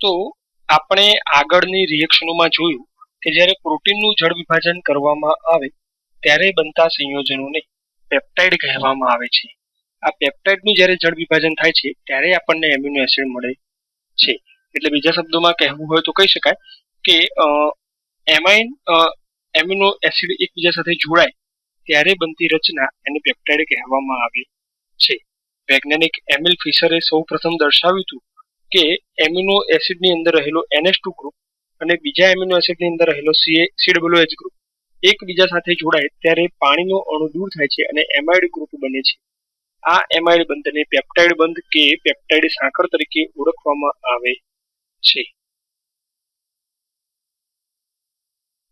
તો આપણે આગળની રિએક્શનોમાં જોયું કે જ્યારે પ્રોટીનનું જળ વિભાજન કરવામાં આવે, ત્યારે બનતા સંયોજનોને પેપ્ટાઇડ કહેવામાં આવે છે. આ પેપ્ટાઇડનું જ્યારે જળ વિભાજન થાય છે, ત્યારે આપણને એમ્યુનો એસિડ મળે છે. એટલે બીજા શબ્દોમાં કહેવું હોય તો કહી શકાય કે એમાઇન એમ્યુનો એસિડ એકબીજા સાથે જોડાય, ત્યારે બનતી રચના એને પેપ્ટાઇડ કહેવામાં આવે છે. વૈજ્ઞાનિક એમિલ ફિશરે સૌ પ્રથમ દર્શાવ્યું હતું કે એમિનો એસિડની અંદર રહેલો એનએસ ટુ ગ્રુપ અને બીજા એમિનો એસિડની અંદર રહેલો સીડબ્લ્યુએચ ગ્રુપ એકબીજા સાથે જોડાય ત્યારે પાણીનો અણુ દૂર થાય છે અને એમાઇડ ગ્રુપ બને છે. આ એમાઇડ બંધને પેપ્ટાઇડ બંધ કે પેપ્ટાઇડ સાંકળ તરીકે ઓળખવામાં આવે છે.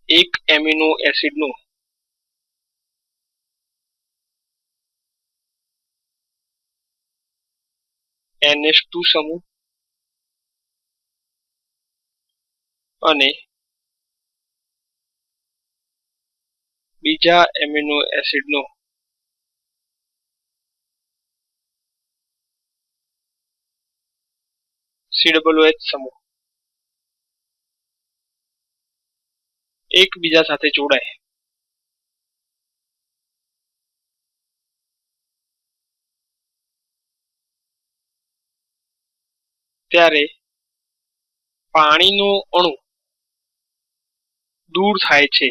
એક એમિનો એસિડનો એનએસ ટુ સમૂહ અને બીજા એમિનો એસિડનો સીડબ્લ્યુએચ સમૂહ એકબીજા સાથે જોડાય. ત્યારે પાણીનું અણુ દૂર થાય છે.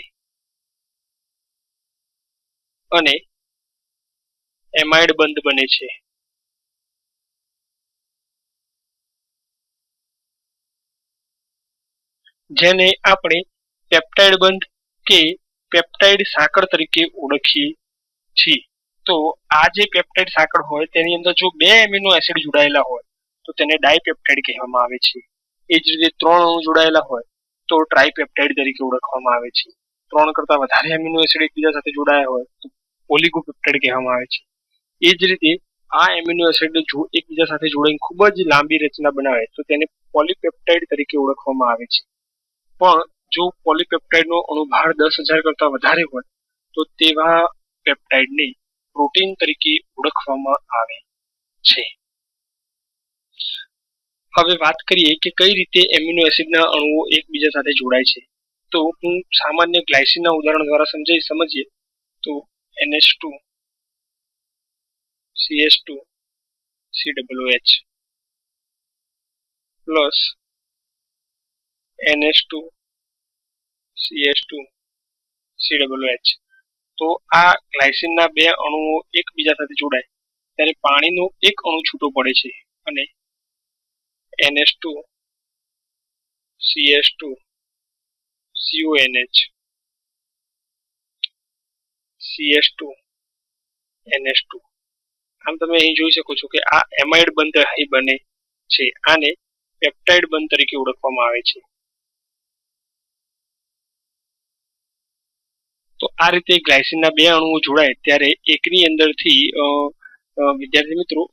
અને એમાઇડ બંધ બને છે. જેને આપણે પેપ્ટાઇડ બંધ કે પેપ્ટાઇડ સાંકળ તરીકે ઓળખીએ છીએ. તો આ જે પેપ્ટાઇડ સાંકળ હોય તેની અંદર જો બે એમિનો એસિડ જોડાયેલા હોય, તો તેને ડાયપેપ્ટાઇડ કહેવામાં આવે છે. એ જ રીતે ત્રણ અણુ જોડાયેલા હોય તો ટ્રાઇપેપ્ટાઇડ તરીકે ઓળખવામાં આવે છે. ત્રણ કરતા વધારે એમિનો એસિડ એકબીજા સાથે જોડાયા હોય તો ઓલિગોપેપ્ટાઇડ કહેવામાં આવે છે. એ જ રીતે આ એમિનો એસિડ જો એકબીજા સાથે જોડાઈને ખૂબ જ લાંબી રચના બનાવે તો તેને પોલીપેપ્ટાઇડ તરીકે ઓળખવામાં આવે છે. પણ જો પોલીપેપ્ટાઇડનો અણુભાર દસ હજાર કરતા વધારે હોય તો તેવા પેપ્ટાઇડને પ્રોટીન તરીકે ઓળખવામાં આવે છે. હવે વાત કરીએ કે કઈ રીતે એમિનો એસિડના અણુઓ એકબીજા સાથે જોડાય છે. તો હું સામાન્ય ગ્લાયસીનના ઉદાહરણ દ્વારા સમજાવી સમજીએ તો NH two CS two H plus NH two CH two C double H તો આ ગ્લાયસિનના બે અણુઓ એકબીજા સાથે જોડાય. ત્યારે પાણીનો એક અણુ છૂટો પડે છે અને NH2 CH2 CuNH, CH2 NH2 આમ તમે અહીં જોઈ શકો છો કે આ એમાઇડ બંધ અહીં બને છે આને પેપ્ટાઇડ બંધ તરીકે ઓળખવામાં આવે છે. તો આ રીતે ગ્લાયસિનના બે અણુઓ જોડાય ત્યારે એકની અંદરથી વિદ્યાર્થી મિત્રો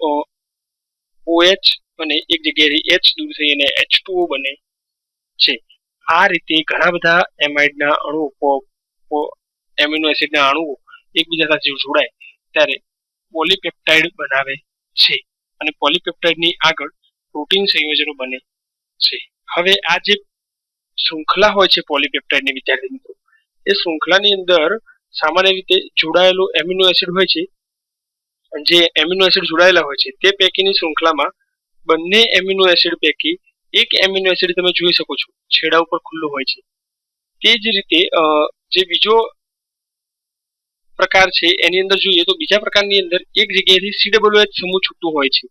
OH અને એક જગ્યાએથી એચ દૂર થઈ અને એચ ટુઓ બને છે. આ રીતે ઘણા બધા એમાઇડના અણુઓ એમિનો એસિડના અણુઓ એકબીજા સાથે જોડાય, ત્યારે પોલીપેપ્ટાઇડ બનાવે છે. અને પોલીપેપ્ટાઇડની આગળ પ્રોટીન સંયોજનો બને છે. હવે આ જે શૃંખલા હોય છે પોલીપેપ્ટાઇડની વિદ્યાર્થી મિત્રો, એ શૃંખલાની અંદર સામાન્ય રીતે જોડાયેલું એમિનો એસિડ હોય છે. જે એમિનો એસિડ જોડાયેલા હોય છે, તે પૈકીની શૃંખલામાં બંને એમિનો એસિડ પૈકી એક એમિનો એસિડ તમે જોઈ શકો છો, છેડા ઉપર ખુલ્લું હોય છે. તે જ રીતે જે બીજો પ્રકાર છે, એની અંદર જોઈએ તો બીજા પ્રકારની અંદર એક જગ્યાએથી સીડબ્લ્યુએચ સમૂહ છૂટું હોય છે.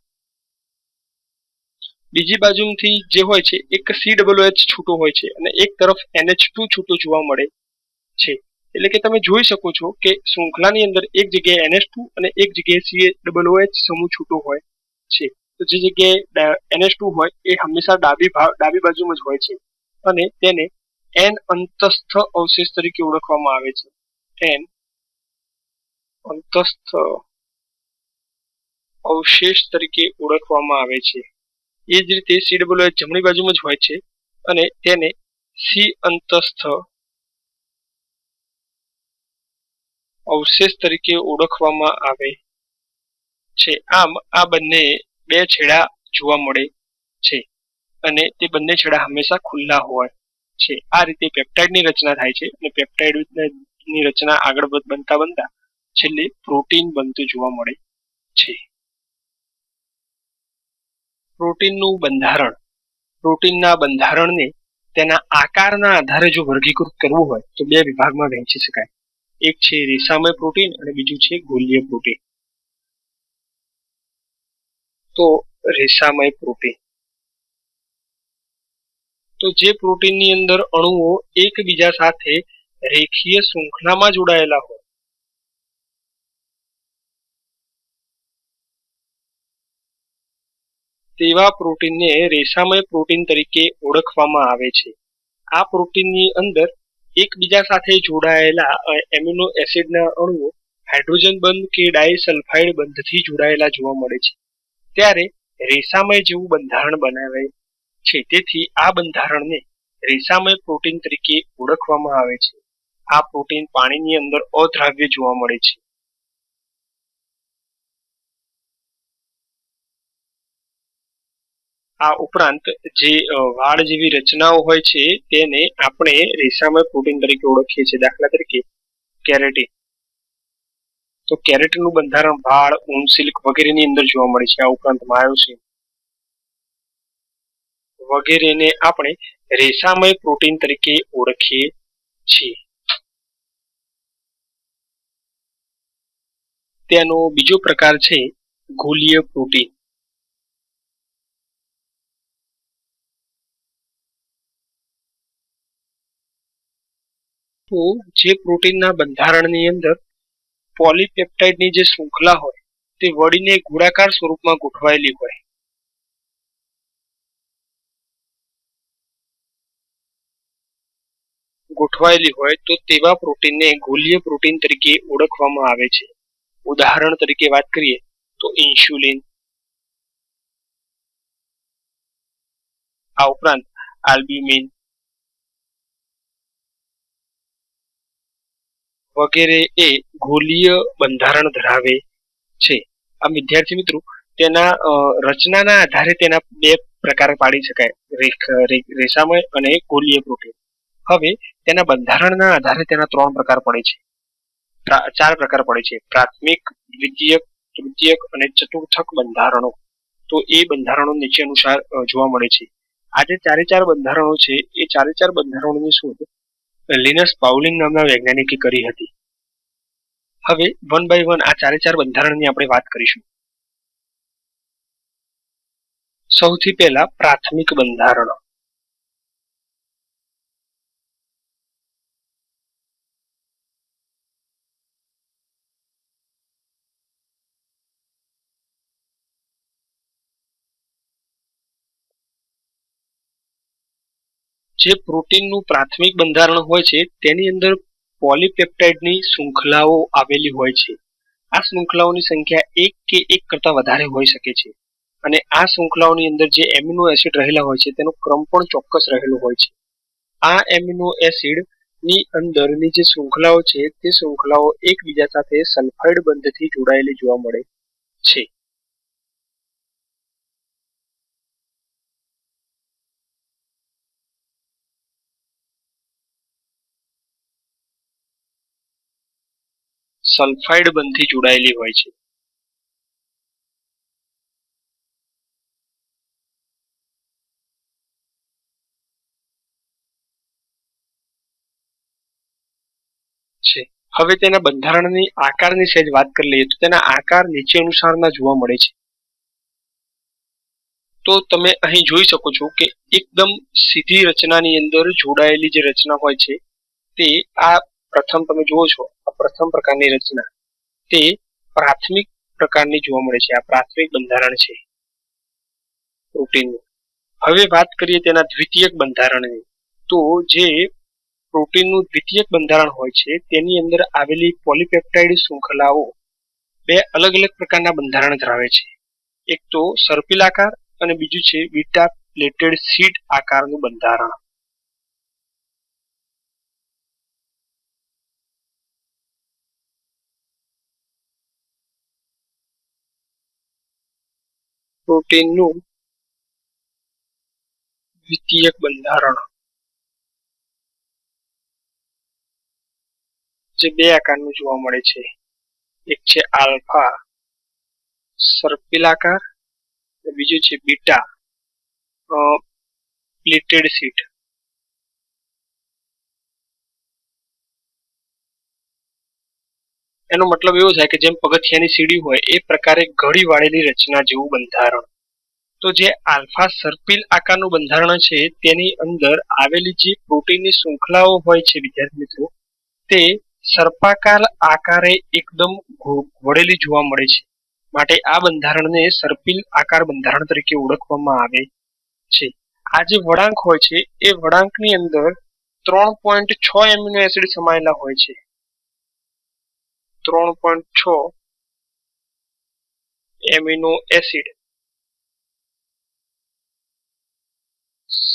બીજી બાજુથી જે હોય છે, એક સીડબ્લ્યુએચ છૂટો હોય છે અને એક તરફ એનએચ ટુ છૂટો જોવા મળે છે. એટલે કે તમે જોઈ શકો છો કે શૃંખલાની અંદર એક જગ્યાએ એનએચ ટુ અને એક જગ્યાએ સી ડબલ્યુએચ સમૂહ છૂટો હોય છે. તો જે જગ્યાએ એનએચ ટુ હોય, એ હંમેશા ડાબી ભાગ ડાબી બાજુમાં જ હોય છે. અને તેને એન અંતસ્થ અવશેષ તરીકે ઓળખવામાં આવે છે. એન અંતસ્થ અવશેષ તરીકે ઓળખવામાં આવે છે. એ જ રીતે સી ડબલ્યુ જમણી બાજુમાં જ હોય છે અને તેને સી અંતસ્થ અવશેષ તરીકે ઓળખવામાં આવે છે. આમ આ બંને બે છેડા જોવા મળે છે અને તે બંને છેડા હંમેશા ખુલ્લા હોય છે. આ રીતે પેપ્ટાઇડની રચના થાય છે અને પેપ્ટાઇડની રચના આગળ બનતા બનતા છેલ્લે પ્રોટીન બનતું જોવા મળે છે. પ્રોટીનનું બંધારણ પ્રોટીનના બંધારણને તેના આકારના આધારે જો વર્ગીકૃત કરવું હોય તો બે વિભાગમાં વહેંચી શકાય. એક છે રેસામય પ્રોટીન અને બીજું છે ગોલીય પ્રોટીન તો રેસામય પ્રોટીન. તો જે પ્રોટીનની અંદર અણુઓ એકબીજા સાથે રેખીય શૃંખલામાં જોડાયેલા હોય. તેવા પ્રોટીનને રેસામય પ્રોટીન તરીકે ઓળખવામાં આવે છે. આ પ્રોટીનની અંદર એકબીજા સાથે જોડાયેલા એમિનો એસિડના અણુઓ હાઇડ્રોજન બંધ કે ડાયસલ્ફાઇડ બંધથી જોડાયેલા જોવા મળે છે. ત્યારે રેસામય જેવું બંધારણ બનાવે છે. તેથી આ બંધારણને રેસામય પ્રોટીન તરીકે ઓળખવામાં આવે છે. આ પ્રોટીન પાણીની અંદર અદ્રાવ્ય જોવા મળે છે. આ ઉપરાંત જે વાળ જેવી રચનાઓ હોય છે, તેને આપણે રેસામય પ્રોટીન તરીકે ઓળખીએ છીએ. દાખલા તરીકે કેરેટીન. તો કેરેટનું બંધારણ વાળ ઊન, સિલ્ક વગેરેની અંદર જોવા મળે છે. આ ઉપરાંત માયોસિન વગેરેને આપણે રેસામય પ્રોટીન તરીકે ઓળખીએ છીએ. તેનો બીજો પ્રકાર છે ગોલીય પ્રોટીન. તો જે પ્રોટીનના બંધારણની અંદર પોલીપેપ્ટાઇડની જે શૃંખલા હોય, તે વળીને ગોળાકાર સ્વરૂપમાં ગોઠવાયેલી હોય. ગોઠવાયેલી હોય તો તેવા પ્રોટીનને ગોલીય પ્રોટીન તરીકે ઓળખવામાં આવે છે. ઉદાહરણ તરીકે વાત કરીએ તો ઇન્સ્યુલિન. આ ઉપરાંત આલ્બ્યુમિન વગેરે એ ગોલીય બંધારણ ધરાવે છે. આ વિદ્યાર્થી મિત્રો, તેના રચનાના આધારે તેના બે પ્રકાર પાડી શકાય. રેસામય અને ગોલીય પ્રોટીન. હવે તેના બંધારણના આધારે તેના ત્રણ પ્રકાર પડે છે. ચાર પ્રકાર પડે છે. પ્રાથમિક, દ્વિતીયક, તૃતીયક અને ચતુર્થક બંધારણો. તો એ બંધારણો નીચે અનુસાર જોવા મળે છે. આ જે ચારે ચાર બંધારણો છે. એ ચારે ચાર બંધારણોની શોધ લિનસ પાઉલિંગ નામના વૈજ્ઞાનિકે કરી હતી. હવે વન બાય વન આ ચારે ચાર બંધારણની આપણે વાત કરીશું. સૌથી પહેલા પ્રાથમિક બંધારણ. જે પ્રોટીનનું પ્રાથમિક બંધારણ હોય છે, તેની અંદર પોલીપેપ્ટાઇડની શૃંખલાઓ આવેલી હોય છે. આ શૃંખલાઓની સંખ્યા એક કે એક કરતાં વધારે હોઈ શકે છે. અને આ શૃંખલાઓની અંદર જે એમિનો એસિડ રહેલા હોય છે, તેનો ક્રમ પણ ચોક્કસ રહેલો હોય છે. આ એમિનો એસિડની અંદરની જે શૃંખલાઓ છે, તે શૃંખલાઓ એકબીજા સાથે સલ્ફાઇડ બંધથી જોડાયેલી જોવા મળે છે. સલ્ફાઇડ બંધથી જોડાયેલી હોય છે. છે. હવે તેના બંધારણની આકારની સહેજ વાત કરી લઈએ તો તેના આકાર નીચે અનુસારના જોવા મળે છે. તો તમે અહીં જોઈ શકો છો કે એકદમ સીધી રચનાની અંદર જોડાયેલી જે રચના હોય છે, તે આ પ્રથમ તમે જુઓ છો, આ પ્રથમ પ્રકારની રચના. તે પ્રાથમિક પ્રકારની જોવા મળે છે. આ પ્રાથમિક બંધારણ છે. પ્રોટીનનું. હવે વાત કરીએ તેના દ્વિતીયક બંધારણની. તો જે પ્રોટીનનું દ્વિતીયક બંધારણ હોય છે, તેની અંદર આવેલી પોલીપેપ્ટાઇડ શૃંખલાઓ બે અલગ અલગ પ્રકારના બંધારણ ધરાવે છે. એક તો સર્પિલ આકાર અને બીજું છે બીટા પ્લેટેડ સીટ આકારનું બંધારણ. પ્રોટીનનું દ્વિતીયક બંધારણ. જે બે આકારનું જોવા મળે છે. એક છે આલ્ફા, સર્પિલ આકાર બીજું છે બીટા પ્લેટેડ સીટ. એનો મતલબ એવો થાય કે જેમ પગથિયાની સીડી હોય, એ પ્રકારે ઘડી વાળેલી રચના જેવું બંધારણ. તો જે આલ્ફા સર્પિલ આકારનું બંધારણ છે, તેની અંદર આવેલી જે પ્રોટીનની શૃંખલાઓ હોય છે, વિદ્યાર્થી મિત્રો, તે સર્પાકાર આકારે એકદમ વળેલી જોવા મળે છે. માટે આ બંધારણને સર્પિલ આકાર બંધારણ તરીકે ઓળખવામાં આવે છે. આ જે વળાંક હોય છે, એ વળાંકની અંદર ત્રણ પોઈન્ટ છ એમિનો એસિડ સમાયેલા હોય છે. ત્રણ પોઈન્ટ છ એમિનો એસિડ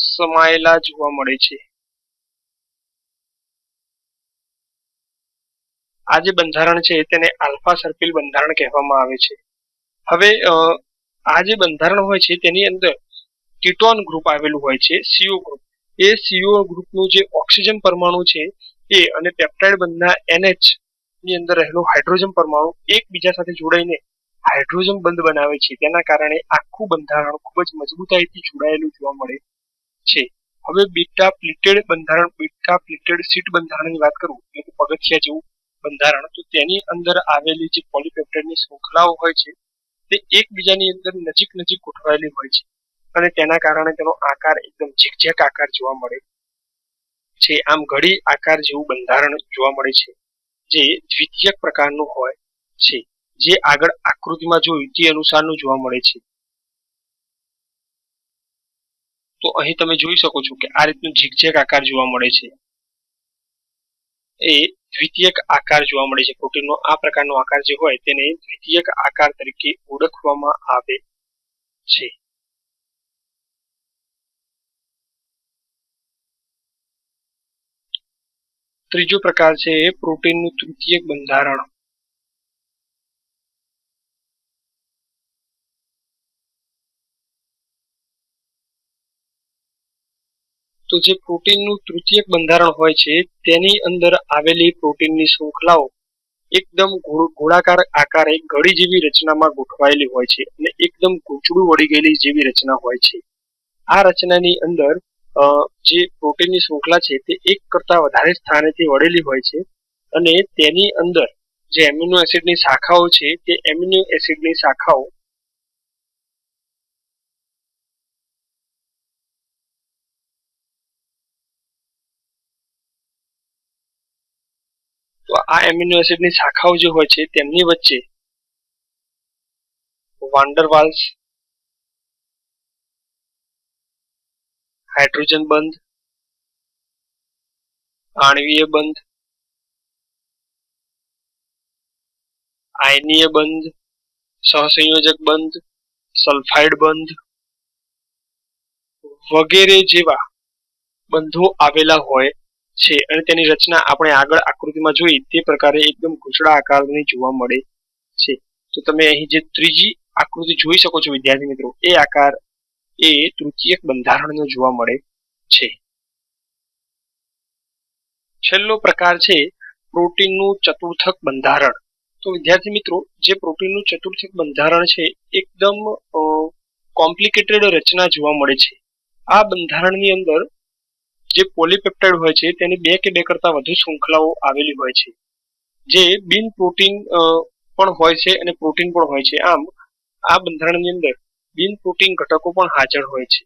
સમાયેલા જોવા મળે છે. આ જે બંધારણ છે તેને આલ્ફા સર્પિલ બંધારણ કહેવામાં આવે છે. હવે આ જે બંધારણ હોય છે તેની અંદર કીટોન ગ્રુપ આવેલું હોય છે, સીઓ ગ્રુપ. એ સીઓ ગ્રુપનું જે ઓક્સિજન પરમાણુ છે એ અને પેપ્ટાઇડ બંધના એનએચ ની અંદર રહેલો હાઇડ્રોજન પરમાણુ એકબીજા સાથે જોડાઈને હાઇડ્રોજન બંધ બનાવે છે. તેના કારણે આખું બંધારણ ખૂબ જ મજબૂતાઈથી જોડાયેલું જોવા મળે છે. હવે બીટા પ્લિટેડ બંધારણ બીટા પ્લિટેડ સીટ બંધારણની વાત કરું એટલે પગથિયા જેવું બંધારણ. તો તેની અંદર આવેલી જે પોલીપેપ્ટાઇડની શૃંખલાઓ હોય છે, તે એકબીજાની અંદર નજીક નજીક ગોઠવાયેલી હોય છે. અને તેના કારણે તેનો આકાર એકદમ ઝીકઝેક આકાર જોવા મળે છે. આમ ઘડી આકાર જેવું બંધારણ જોવા મળે છે. જે દ્વિતીયક પ્રકારનું હોય છે, જે આગળ આકૃતિમાં જોયું તે અનુસારનું જોવા મળે છે. તો અહીં તમે જોઈ શકો છો કે આ રીતનું ઝીકઝેક આકાર જોવા મળે છે. એ દ્વિતીયક આકાર જોવા મળે છે. પ્રોટીનનો આ પ્રકારનો આકાર જે હોય તેને દ્વિતીયક આકાર તરીકે ઓળખવામાં આવે છે. ત્રીજો પ્રકાર છે પ્રોટીનનું તૃતીયક બંધારણ. તો જે પ્રોટીનનું તૃતીયક બંધારણ હોય છે, તેની અંદર આવેલી પ્રોટીનની શૃંખલાઓ એકદમ ગોળાકાર આકારે ઘડી જેવી રચનામાં ગોઠવાયેલી હોય છે અને એકદમ ગૂંચળું વળી ગયેલી જેવી રચના હોય છે. આ રચનાની અંદર જે પ્રોટીનની શૃંખલા છે તે એક કરતા વધારે સ્થાનેથી વળેલી હોય છે અને તેની અંદર જે એમિનો એસિડની શાખાઓ છે તે એમિનો એસિડની શાખાઓ તો આ એમિનો એસિડની શાખાઓ જે હોય છે તેમની વચ્ચે વાન્ડરવાલ્સ હાઇડ્રોજન બંધ આણવીય બંધ, આયનીય બંધ, સહસંયોજક બંધ, સલ્ફાઇડ બંધ વગેરે જેવા બંધો આવેલા હોય છે. અને તેની રચના આપણે આગળ આકૃતિમાં જોઈ તે પ્રકારે એકદમ ઘૂંચડા આકારની જોવા મળે છે. તો તમે અહીં જે ત્રીજી આકૃતિ જોઈ શકો છો વિદ્યાર્થી મિત્રો, એ આકાર એ તૃતીયક બંધારણનો જોવા મળે છે. છેલ્લો પ્રકાર છે પ્રોટીનનું ચતુર્થક બંધારણ. તો વિદ્યાર્થી મિત્રો, જે પ્રોટીનનું ચતુર્થક બંધારણ છે, એકદમ કોમ્પ્લિકેટેડ રચના જોવા મળે છે. આ બંધારણની અંદર જે પોલીપેપ્ટાઇડ હોય છે, તેની બે કે બે કરતા વધુ શૃંખલાઓ આવેલી હોય છે. જે બિન પ્રોટીન પણ હોય છે અને પ્રોટીન પણ હોય છે. આમ, આ બંધારણની અંદર બિન પ્રોટીન ઘટકો પણ હાજર હોય છે.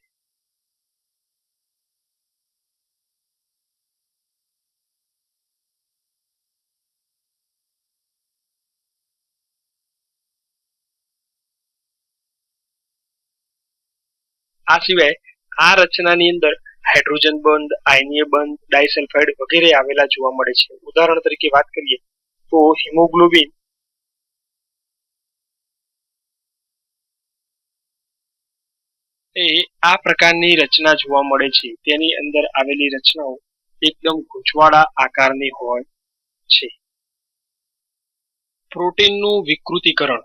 આ સિવાય આ રચનાની અંદર હાઇડ્રોજન બંધ, આયનીય બંધ, ડાયસલ્ફાઇડ વગેરે આવેલા જોવા મળે છે. ઉદાહરણ તરીકે વાત કરીએ તો હિમોગ્લોબિન એ આ પ્રકારની રચના જોવા મળે છે. તેની અંદર આવેલી રચનાઓ એકદમ ગૂંચવાડા આકારની હોય છે. પ્રોટીનનું વિકૃતિકરણ.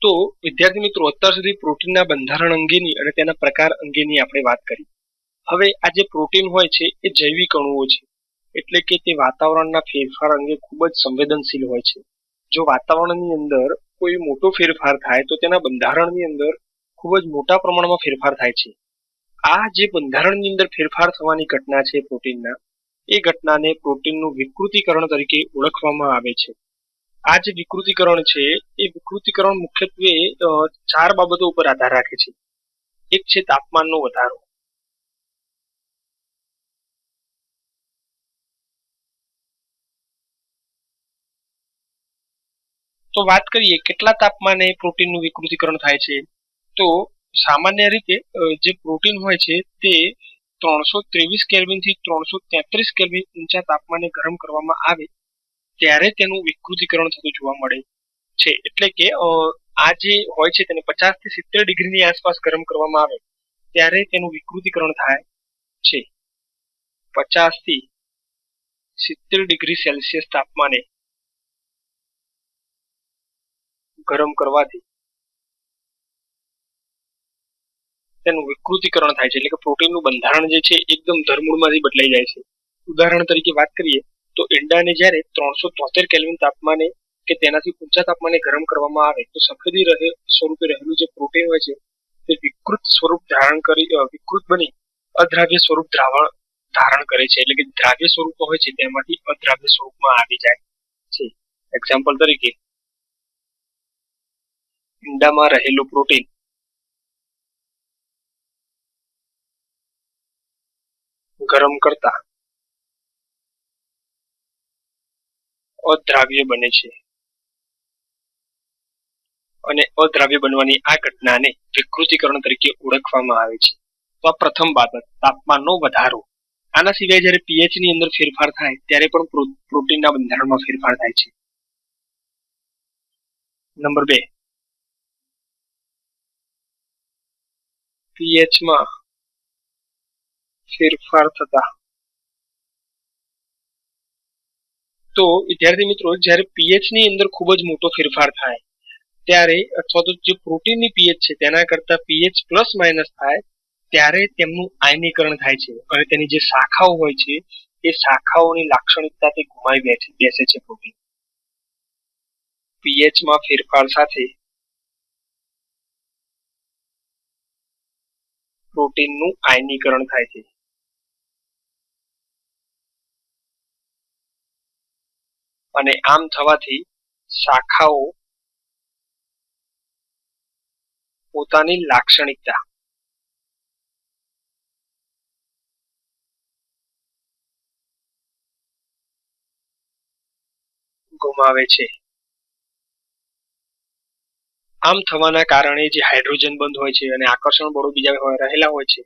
તો વિદ્યાર્થી મિત્રો, અત્યાર સુધી પ્રોટીનના બંધારણ અંગેની અને તેના પ્રકાર અંગેની આપણે વાત કરી. હવે આ જે પ્રોટીન હોય છે, એ જૈવિક અણુઓ છે. એટલે કે તે વાતાવરણના ફેરફાર અંગે ખૂબ જ સંવેદનશીલ હોય છે. જો વાતાવરણની અંદર કોઈ મોટો ફેરફાર થાય, તો તેના બંધારણની અંદર ખૂબ જ મોટા પ્રમાણમાં ફેરફાર થાય છે. આ જે બંધારણની અંદર ફેરફાર થવાની ઘટના છે પ્રોટીનના, એ ઘટનાને પ્રોટીનનું વિકૃતિકરણ તરીકે ઓળખવામાં આવે છે. આ જે વિકૃતિકરણ છે, એ વિકૃતિકરણ મુખ્યત્વે ચાર બાબતો ઉપર આધાર રાખે છે. એક છે તાપમાનનો વધારો. તો વાત કરીએ, કેટલા તાપમાને પ્રોટીનનું વિકૃતિકરણ થાય છે? તો સામાન્ય રીતે જે પ્રોટીન હોય છે તે ત્રણસો ત્રેવીસ કેલ્વિનથી ત્રણસો તેત્રીસ કેલ્વિન ઊંચા તાપમાને ગરમ કરવામાં આવે, ત્યારે તેનું વિકૃતિકરણ થતું જોવા મળે છે. એટલે કે આ જે હોય છે તેને પચાસથી સિત્તેર ડિગ્રીની આસપાસ ગરમ કરવામાં આવે, ત્યારે તેનું વિકૃતિકરણ થાય છે. પચાસથી સિત્તેર ડિગ્રી સેલ્સિયસ તાપમાને ગરમ કરવાથી તેનું વિકૃતિકરણ થાય છે. એટલે કે પ્રોટીનનું બંધારણ જે છે, એકદમ ધરમૂળમાંથી બદલાઈ જાય છે. ઉદાહરણ તરીકે વાત કરીએ, તો ઈંડાને જ્યારે ત્રણસો તોતેર કેલ્વિન તાપમાને કે તેનાથી ઊંચા તાપમાને ગરમ કરવામાં આવે, તો સફેદી રહે, સ્વરૂપે રહેલું જે પ્રોટીન હોય છે, તે વિકૃત સ્વરૂપ ધારણ કરી વિકૃત બની, અદ્રાવ્ય સ્વરૂપ દ્રાવણ ધારણ કરે છે. એટલે કે દ્રાવ્ય સ્વરૂપ હોય છે, તેમાંથી અદ્રાવ્ય સ્વરૂપમાં આવી જાય છે. એક્ઝામ્પલ તરીકે, ઈંડામાં રહેલું પ્રોટીન ગરમ કરતા. અદ્રાવ્ય બને છે. અને અદ્રાવ્ય બનવાની આ ઘટનાને વિકૃતિકરણ તરીકે ઓળખવામાં આવે છે. તો આ પ્રથમ બાબત, તાપમાનનો વધારો. આના સિવાય જ્યારે પીએચની અંદર ફેરફાર થાય, ત્યારે પણ પ્રોટીનના બંધારણમાં ફેરફાર થાય છે. નંબર બે. પીએચમાં ફેરફાર થતા. તો વિદ્યાર્થી મિત્રો, જ્યારે પીએચની અંદર ખૂબ જ મોટો ફેરફાર થાય, ત્યારે અથવા તો જે પ્રોટીનની પીએચ છે, તેના કરતા પીએચ પ્લસ માઇનસ થાય, ત્યારે તેમનું આયનીકરણ થાય છે અને તેની જે શાખાઓ હોય છે, એ શાખાઓની લાક્ષણિકતા તે ગુમાવી બેઠે, બેસે છે પ્રોટીન. પીએચમાં ફેરફાર સાથે પ્રોટીનનું આયનીકરણ થાય છે. અને આમ થવાથી શાખાઓ પોતાની લાક્ષણિકતા. ગુમાવે છે. આમ થવાના કારણે જે હાઇડ્રોજન બંધ હોય છે અને આકર્ષણ બળો બીજા રહેલા હોય છે.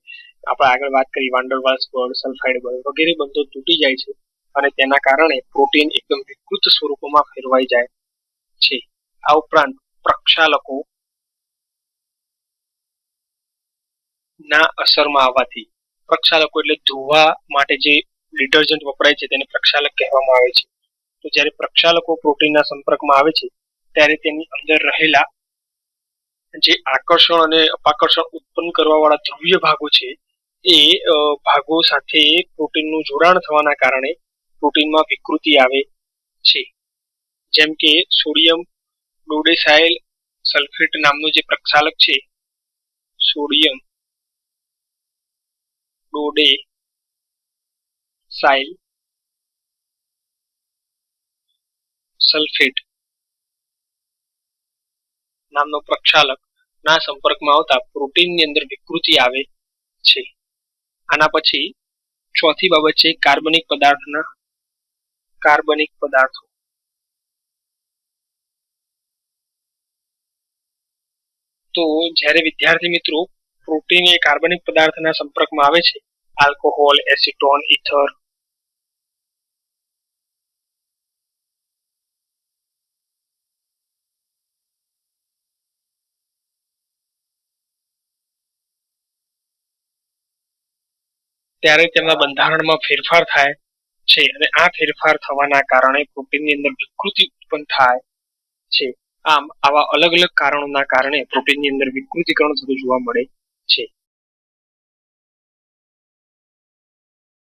આપણે આગળ વાત કરી વાન્ડરવાલ્સ બળ, સલ્ફાઇડ બળ વગેરે બંધો તૂટી જાય છે. અને તેના કારણે પ્રોટીન એકદમ વિકૃત સ્વરૂપોમાં ફેરવાઈ જાય છે. આ ઉપરાંત પ્રક્ષાલકો ના અસરમાં આવવાથી પ્રક્ષાલકો એટલે ધોવા માટે જે ડિટર્જન્ટ વપરાય છે તેને પ્રક્ષાલક કહેવામાં આવે છે. તો જ્યારે પ્રક્ષાલકો પ્રોટીનના સંપર્કમાં આવે છે, ત્યારે તેની અંદર રહેલા જે આકર્ષણ અને અપાકર્ષણ ઉત્પન્ન કરવા વાળા ધ્રુવીય ભાગો છે, એ ભાગો સાથે પ્રોટીનનું જોડાણ થવાના કારણે પ્રોટીનમાં વિકૃતિ આવે છે. જેમ કે સોડિયમ ડોડેસાઇલ સલ્ફેટ નામનું જે પ્રક્ષાલક છે, સોડિયમ ડોડે સાઇલ સલ્ફેટ નામનો પ્રક્ષાલક ના સંપર્કમાં આવતા પ્રોટીનની અંદર વિકૃતિ આવે છે. આના પછી ચોથી બાબત છે કાર્બનિક પદાર્થના કાર્બનિક પદાર્થો. તો જ્યારે વિદ્યાર્થી મિત્રો પ્રોટીન એ કાર્બનિક પદાર્થના સંપર્કમાં આવે છે, આલ્કોહોલ, એસિટોન, ઇથર. ત્યારે તેમના બંધારણમાં ફેરફાર થાય છે અને આ ફેરફાર થવાના કારણે પ્રોટીનની અંદર વિકૃતિ ઉત્પન્ન થાય છે. આમ આવા અલગ અલગ કારણોના કારણે પ્રોટીનની અંદર વિકૃતિકરણ થતું જોવા મળે છે.